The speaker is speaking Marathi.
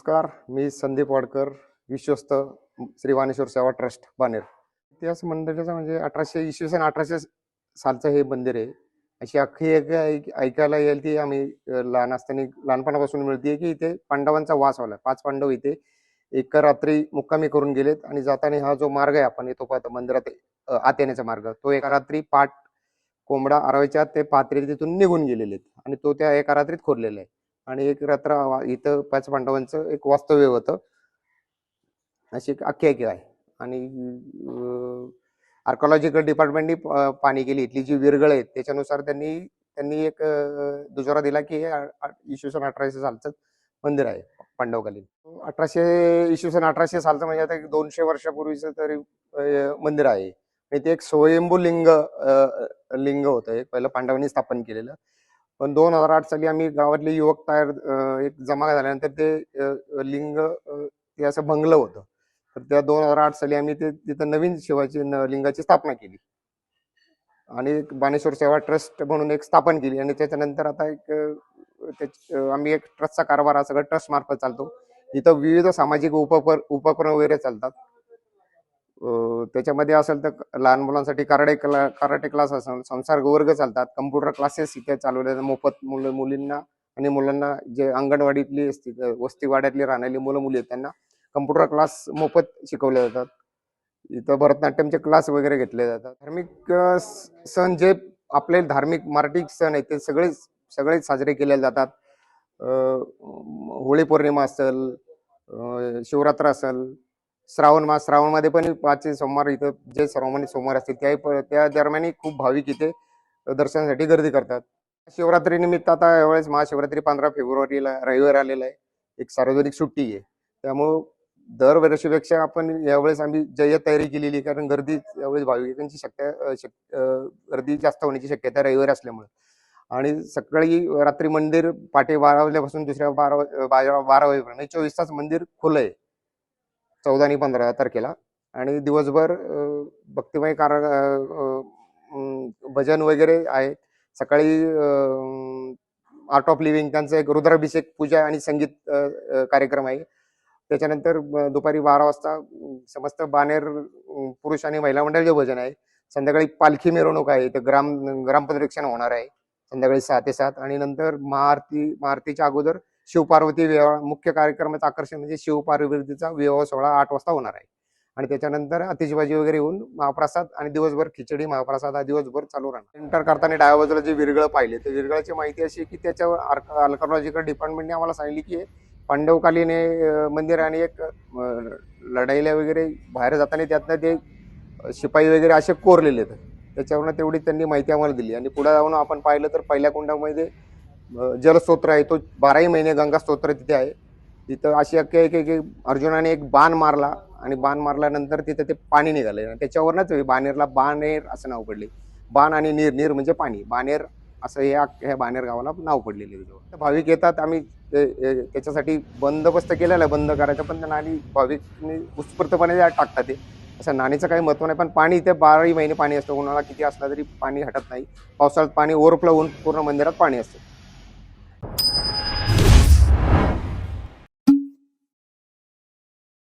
नमस्कार मी संदीप वाडकर विश्वस्त श्री वानेश्वर सेवा ट्रस्ट बानेर. इतिहास मंदिराचं म्हणजे अठराशे इसवी सन अठराशे सालचं हे मंदिर आहे. अशी अख्खी एक ऐक- ऐकायला येईल ती आम्ही लहान असताना लहानपणापासून मिळते की इथे पांडवांचा वास आला. पाच पांडव इथे एक रात्री मुक्कामी करून गेलेत आणि जाताना हा जो मार्ग आहे आपण येतो पाहतो मंदिरात आत येण्याचा मार्ग. तो एका रात्री पाठ कोंबडा आरवायच्या ते पात्री तिथून निघून गेलेले आहेत आणि तो त्या एका रात्रीत खोरलेला आहे. आणि एक रात्र इथं पाच पांडवांचं एक वास्तव्य होतं. अशी एक आख्यायिका आहे. आणि आर्कॉलॉजिकल डिपार्टमेंटनी पाणी केली. इथली जी विरगळ आहेत त्याच्यानुसार त्यांनी त्यांनी एक दुजोरा दिला की हे इसवी सन अठराशे सालचं मंदिर आहे पांडवकालीन. अठराशे इसवी सन अठराशे सालचं म्हणजे आता एक दोनशे वर्षापूर्वीचं तरी मंदिर आहे. आणि ते एक स्वयंभू लिंग लिंग होतं. एक पहिलं पांडवांनी स्थापन केलेलं. पण दोन हजार आठ साली आम्ही गावातले युवक तयार एक जमा झाल्यानंतर ते लिंग ते असं भंगलं होतं. तर त्या दोन हजार आठ साली आम्ही ते तिथं नवीन शिवाची न- लिंगाची स्थापना केली. आणि बाणेश्वर सेवा ट्रस्ट म्हणून एक स्थापन केली. आणि त्याच्यानंतर आता एक आम्ही एक ट्रस्टचा कारभार हा सगळं ट्रस्ट मार्फत चालतो. इथं विविध सामाजिक उपकर उपक्रम वगैरे चालतात. त्याच्यामध्ये असेल तर लहान मुलांसाठी कराटे क्ला कराटे क्लास असेल संसार वर्ग चालतात कम्प्युटर क्लासेस इथे चालवले जातात. मोफत मुलं मुलींना आणि मुलांना जे अंगणवाडीतली असतील, वस्तीवाड्यातली राहणारी मुलं मुली आहेत त्यांना कम्प्युटर क्लास मोफत शिकवले जातात. इथं भरतनाट्यमचे क्लास वगैरे घेतले जातात. धार्मिक स- सण जे आपले धार्मिक मराठी सण आहेत ते सगळेच सगळेच साजरे केले जातात. होळी पौर्णिमा असेल शिवरात्र असेल श्रावण मास श्रावणमध्ये पण पाचशे सोमवार इथं जे श्रावण सोमवार असतील त्या त्या दरम्यानही खूप भाविक इथे दर्शनासाठी गर्दी करतात. शिवरात्री निमित्त आता यावेळेस महाशिवरात्री पंधरा फेब्रुवारीला रविवार आलेला आहे. एक सार्वजनिक सुट्टी आहे. त्यामुळं दरवर्षीपेक्षा आपण यावेळेस आम्ही जय्यत तयारी केलेली आहे कारण गर्दी यावेळेस भाविकांची शक्य शक- गर्दी जास्त होण्याची शक्यता रविवारी असल्यामुळे. आणि सकाळी रात्री मंदिर पाटे बारा वाजल्यापासून दुसऱ्या बारा बारा बारा वाजेपर्यंत म्हणजे चोवीस तास मंदिर खुलं आहे. चौदा आणि पंधरा तारखेला. आणि दिवसभर भक्तिमय कार भजन वगैरे आहे सकाळी आर्ट ऑफ लिव्हिंग त्यांचं एक रुद्राभिषेक पूजा आणि संगीत कार्यक्रम आहे. त्याच्यानंतर दुपारी बारा वाजता समस्त बानेर पुरुष आणि महिला मंडळाचे भजन आहे. संध्याकाळी पालखी मिरवणूक आहे. तर ग्राम ग्रामप्रदक्षिणा होणार आहे. संध्याकाळी सहा ते सात. आणि नंतर महाआरती महाआरतीच्या अगोदर शिवपार्वती विवाह मुख्य कार्यक्रमाचं आकर्षण म्हणजे शिवपार्वतीचा विवाह सोहळा आठ वाजता होणार आहे. आणि त्याच्यानंतर आतिषबाजी वगैरे होऊन महाप्रसाद आणि दिवसभर खिचडी महाप्रसाद हा दिवसभर चालू राहणार. एंटर करताना डाव्या बाजूला जे विरगळ पाहिले तर विरगळाची माहिती अशी की त्याच्यावर अल्कॉलॉजिकल डिपार्टमेंटने आम्हाला सांगितली की पांडवकालीन मंदिर आणि एक लढाईला वगैरे बाहेर जाताना त्यातनं ते शिपाई वगैरे असे कोरलेले आहेत. त्याच्यावरनं तेवढी त्यांनी माहिती आम्हाला दिली. आणि पुढे जाऊन आपण पाहिलं तर पहिल्या कुंडामध्ये जलस्तोत्र आहे तो बाराही महिने गंगा स्तोत्र तिथे आहे. तिथं अशी अख्खी आहे की की अर्जुनाने एक बाण मारला आणि बाण मारल्यानंतर तिथे ते पाणी निघालं. आणि त्याच्यावरनंच हे बाणेर असं नाव पडले. बाण आणि नीर नीर म्हणजे पाणी. बाणेर असं हे ह्या बाणेर गावाला नाव पडलेले आहे. भाविक येतात आम्ही त्याच्यासाठी बंदोबस्त केलेला आहे बंद करायचं. पण त्या नाणी भाविक उत्स्फूर्तपणे टाकतात ते. असं नाणीचं काही महत्त्व नाही. पण पाणी इथे बाराही महिने पाणी असतं. उन्हाळा किती असला तरी पाणी हटत नाही. पावसाळ्यात पाणी ओव्हरफ्लो होऊन पूर्ण मंदिरात पाणी असतं.